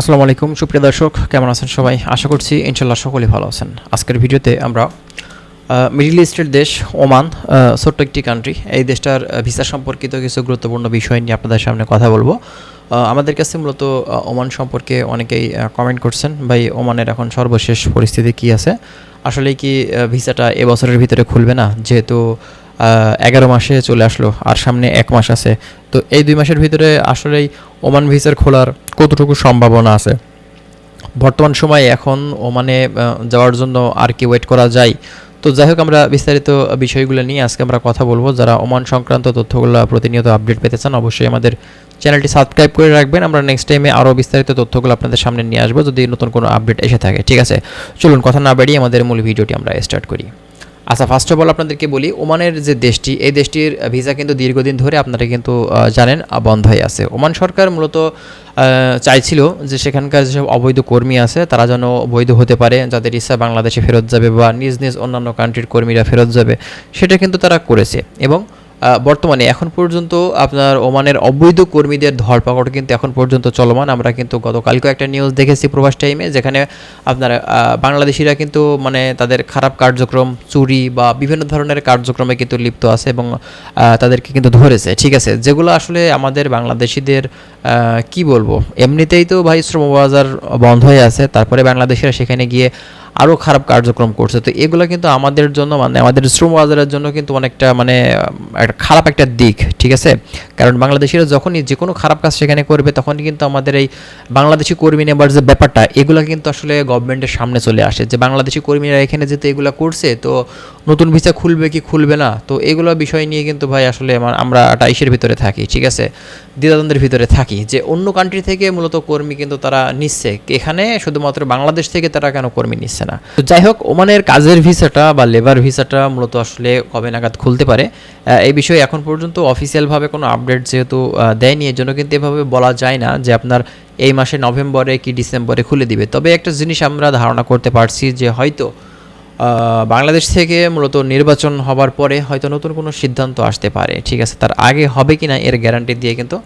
আসসালামু আলাইকুম, সুপ্রিয় দর্শক, কেমন আছেন সবাই? আশা করছি ইনশাল্লাহ সকলেই ভালো আছেন। আজকের ভিডিওতে আমরা মিডিল ইস্টের দেশ ওমান ছোট্ট একটি কান্ট্রি এই দেশটার ভিসা সম্পর্কিত কিছু গুরুত্বপূর্ণ বিষয় নিয়ে আপনাদের সামনে কথা বলব। আমাদের কাছে মূলত ওমান সম্পর্কে অনেকেই কমেন্ট করছেন, ভাই ওমানের এখন সর্বশেষ পরিস্থিতি কি আছে? আসলে কি ভিসাটা এবছরের ভিতরে খুলবে না? যেহেতু এগারো মাসে চলে আসলো, আর সামনে এক মাস আছে। তো এই দুই মাসের ভিতরে আসলেই ওমান ভিসার খোলার কতটুকু সম্ভাবনা আছে? বর্তমান সময়ে এখন ওমানে যাওয়ার জন্য আর কি ওয়েট করা যায়? তো যাই হোক, আমরা বিস্তারিত বিষয়গুলো নিয়ে আজকে আমরা কথা বলব। যারা ওমান সংক্রান্ত তথ্যগুলো প্রতিনিয়ত আপডেট পেতে চান, অবশ্যই আমাদের চ্যানেলটি সাবস্ক্রাইব করে রাখবেন। আমরা নেক্সট টাইমে আরও বিস্তারিত তথ্যগুলো আপনাদের সামনে নিয়ে আসব, যদি নতুন কোনো আপডেট এসে থাকে। ঠিক আছে? চলুন, কথা না বাড়িয়ে আমাদের মূল ভিডিওটি আমরা স্টার্ট করি। আচ্ছা ফার্স্ট অফ অল আপনাদেরকে বলি, ওমানের যে দেশটি, এই দেশটির ভিসা কিন্তু দীর্ঘদিন ধরে আপনারা কিন্তু জানেন বন্ধ হয়ে আছে। ওমান সরকার মূলত চাইছিল যে সেখানকার যেসব অবৈধ কর্মী আছে, তারা যেন বৈধ হতে পারে, যাদের ইচ্ছা বাংলাদেশে ফেরত যাবে বা নিজ নিজ অন্যান্য কান্ট্রির কর্মীরা ফেরত যাবে, সেটা কিন্তু তারা করেছে। এবং বর্তমানে এখন পর্যন্ত আপনার ওমানের অবৈধ কর্মীদের ধরপাকড় কিন্তু এখন পর্যন্ত চলমান। আমরা কিন্তু গতকালকেও একটা নিউজ দেখেছি প্রবাস টাইমে যেখানে আপনার বাংলাদেশিরা কিন্তু মানে তাদের খারাপ কার্যক্রম, চুরি বা বিভিন্ন ধরনের কার্যক্রমে কিন্তু লিপ্ত আছে এবং তাদেরকে কিন্তু ধরেছে। ঠিক আছে, যেগুলো আসলে আমাদের বাংলাদেশিদের কি বলব? এমনিতেই তো ভাই শ্রমবাজার বন্ধ হয়ে আছে, তারপরে বাংলাদেশিরা সেখানে গিয়ে আরও খারাপ কার্যক্রম করছে। তো এগুলো কিন্তু আমাদের জন্য মানে আমাদের শ্রম বাজারের জন্য কিন্তু অনেকটা মানে একটা খারাপ একটা দিক, ঠিক আছে? কারণ বাংলাদেশিরা যখনই যে কোনো খারাপ কাজ সেখানে করবে, তখনই কিন্তু আমাদের এই বাংলাদেশি কর্মী নেবার যে ব্যাপারটা, এগুলো কিন্তু আসলে গভর্নমেন্টের সামনে চলে আসে। যে বাংলাদেশি কর্মীরা এখানে যেতে এগুলো করছে, তো নতুন ভিসা খুলবে কি খুলবে না? তো এগুলো বিষয় নিয়ে কিন্তু ভাই আসলে আমরা একটা ইসের ভিতরে থাকি, ঠিক আছে? দ্বিধাদ্বন্দ্বের ভিতরে থাকি, যে অন্য কান্ট্রি থেকে মূলত কর্মী কিন্তু তারা নিচ্ছে। এখানে শুধুমাত্র বাংলাদেশ থেকে তারা কেন কর্মী নিচ্ছে না? তো যাই হোক, ওমানের কাজের ভিসাটা বা লেবার ভিসাটা মূলত আসলে কবে নাগাদ খুলতে পারে এই বিষয়ে এখন পর্যন্ত অফিসিয়ালভাবে কোনো আপডেট যেহেতু দেয়নি এর জন্য কিন্তু এভাবে বলা যায় না যে আপনার এই মাসে নভেম্বরে কি ডিসেম্বরে খুলে দিবে। তবে একটা জিনিস আমরা ধারণা করতে পারছি যে হয়তো বাংলাদেশ থেকে মূলত নির্বাচন হবার পরে হয়তো নতুন কোনো সিদ্ধান্ত আসতে পারে। ঠিক আছে, তার আগে হবে কি না এর গ্যারান্টি দিয়ে কিন্তু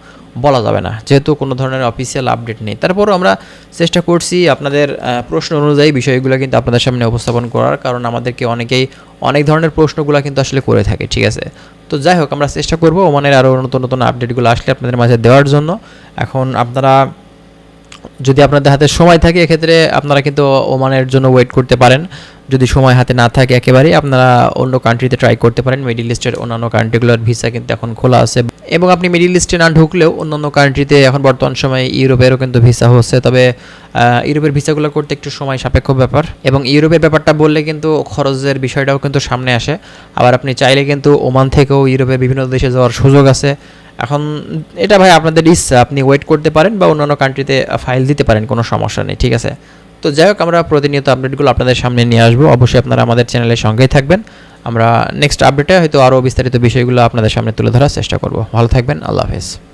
বলা যাবে না। যেহেতু কোনো ধরনের অফিসিয়াল আপডেট নেই। তারপরও আমরা চেষ্টা করছি আপনাদের প্রশ্ন অনুযায়ী বিষয়গুলো কিন্তু আপনাদের সামনে উপস্থাপন করার। কারণ আমাদেরকে অনেকেই অনেক ধরনের প্রশ্নগুলো কিন্তু আসলে করে থাকে। ঠিক আছে, তো যাই হোক, আমরা চেষ্টা করব ওমানের আরও নতুন নতুন আপডেটগুলো আসলে আপনাদের মাঝে দেওয়ার জন্য। এখন আপনারা যদি আপনাদের হাতে সময় থাকে, এক্ষেত্রে আপনারা কিন্তু ওমানের জন্য ওয়েট করতে পারেন। যদি সময় হাতে না থাকে একেবারেই, আপনারা অন্য কান্ট্রিতে ট্রাই করতে পারেন। মিডিল ইস্টের অন্যান্য কান্ট্রিগুলোর ভিসা কিন্তু এখন খোলা আছে। এবং আপনি মিডিল ইস্টে না ঢুকলেও অন্যান্য কান্ট্রিতে এখন বর্তমান সময়ে ইউরোপেরও কিন্তু ভিসা হচ্ছে। তবে ইউরোপের ভিসাগুলো করতে একটু সময় সাপেক্ষ ব্যাপার এবং ইউরোপের ব্যাপারটা বললে কিন্তু খরচের বিষয়টাও কিন্তু সামনে আসে। আবার আপনি চাইলে কিন্তু ওমান থেকেও ইউরোপের বিভিন্ন দেশে যাওয়ার সুযোগ আছে। এখন এটা ভাই আপনাদের ইচ্ছা, আপনি ওয়েট করতে পারেন বা অন্যান্য কান্ট্রিতে ফাইল দিতে পারেন, কোনো সমস্যা নেই, ঠিক আছে? তো যাই হোক, আমরা প্রতিনিয়ত আপডেটগুলো আপনাদের সামনে নিয়ে আসব। অবশ্যই আপনারা আমাদের চ্যানেলের সঙ্গেই থাকবেন। আমরা নেক্সট আপডেটে হয়তো আরও বিস্তারিত বিষয়গুলো আপনাদের সামনে তুলে ধরার চেষ্টা করব। ভালো থাকবেন, আল্লাহ হাফেজ।